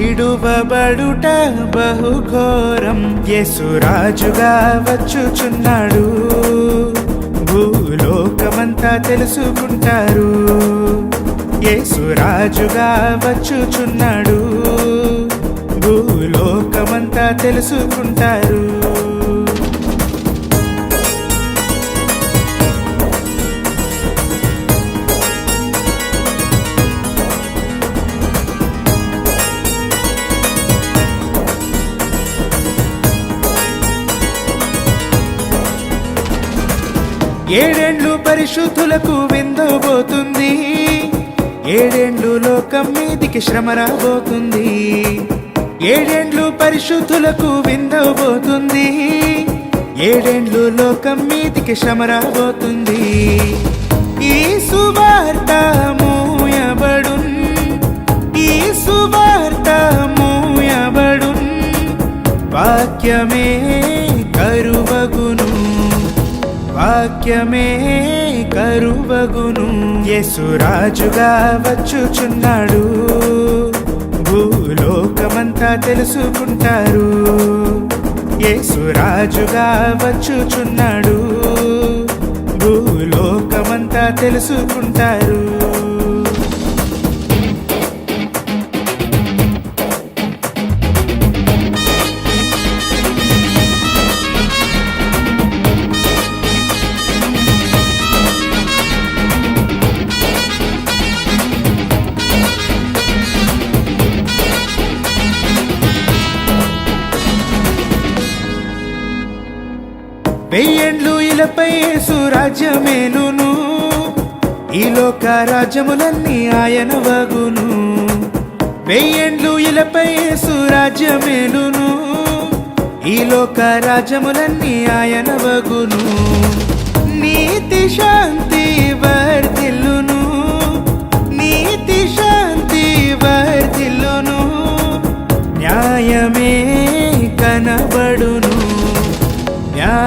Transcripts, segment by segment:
విడువబడుట బహుఘోరం. యేసురాజుగా వచ్చుచున్నాడు. భూలోకమంతా తెలుసుకుంటారు. యేసురాజుగా వచ్చుచున్నాడు. భూలోకమంతా తెలుసుకుంటారు. ఏడేండ్లు పరిశుద్ధులకు విందబోతుంది. ఏడేండ్లు లోకం మీదికి శ్రమ రాబోతుంది. ఏడేండ్లు పరిశుద్ధులకు విందబోతుంది. ఏడేండ్లు లోకం మీదికి శ్రమ రాబోతుంది. ఈ సువార్త మూయబడున్. ఈ సువార్త మూయబడున్. వాక్యమే వాక్యమే కరువగును. యేసురాజుగా వచ్చుచున్నాడు. భూలోకమంతా తెలుసుకుంటారు. యేసురాజుగా వచ్చుచున్నాడు. భూలోకమంతా తెలుసుకుంటారు. వెయ్యేండ్లు ఇలపై సురాజ్యమేలును ఈ లోక రాజ్యములన్నీ ఆయన వగును. వెయ్యేండ్లు ఇలపై సురాజ్యమేలును ఈ లోక రాజ్యములన్నీ ఆయన వగును. నీతి శాంతి వర్ధిల్లును. నీతి శాంతి వర్ధిల్లును. న్యాయమే కనబడును.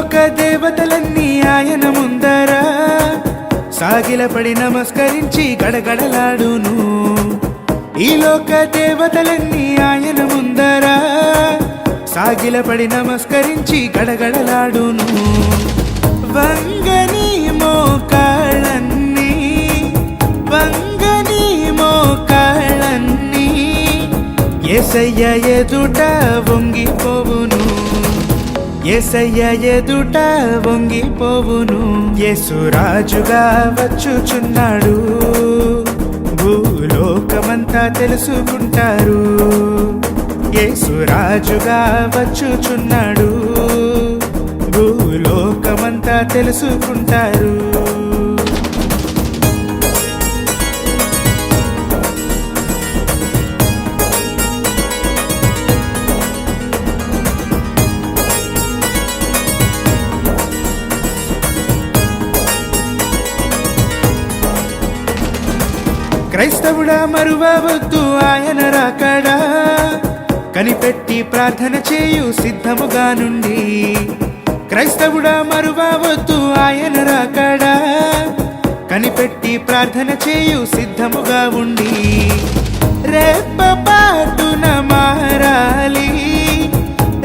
లోక దేవతలన్నీ ఆయన ముందర. సాగిలపడి నమస్కరించి గడగడలాడును. ఈ లోక దేవతలన్నీ ఆయన ముందర. సాగిలపడి నమస్కరించి గడగడలాడును. వంగని మోకాళ్ళన్నీ వంగని మోకాళ్ళన్నీ ఎసయ్య ఎదుట వంగిపోవు. ఏసయ్య ఎదుట వంగిపోవును. యేసురాజుగా వచ్చుచున్నాడు. భూలోకమంతా తెలుసుకుంటారు. యేసురాజుగా వచ్చుచున్నాడు. భూలోకమంతా తెలుసుకుంటారు. క్రైస్తవుడా మరువవద్దు ఆయన రాకడా. కనిపెట్టి ప్రార్థన చేయు సిద్ధముగా నుండి. క్రైస్తవుడా మరువవద్దు ఆయన రాకడా. కనిపెట్టి ప్రార్థన చేయు సిద్ధముగా ఉండి. రేపపాటున మారాలి.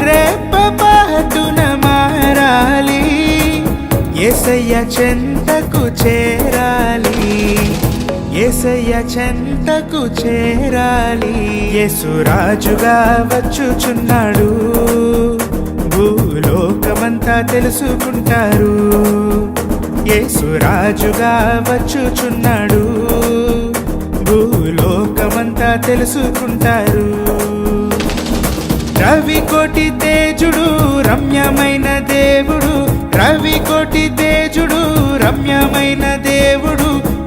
రేపపాటున మారాలి. ఏసయ్య చెంతకు చేర ఏసయ్య చెంతకు చేరాలి. యేసురాజుగా వచ్చుచున్నాడు. భూలోకమంతా తెలుసుకుంటారు. యేసురాజుగా వచ్చుచున్నాడు. భూలోకమంతా తెలుసుకుంటారు. రవి కోటి తేజుడు రమ్యమైన దేవుడు. రవి కోటి తేజుడు రమ్యమైన దేవుడు.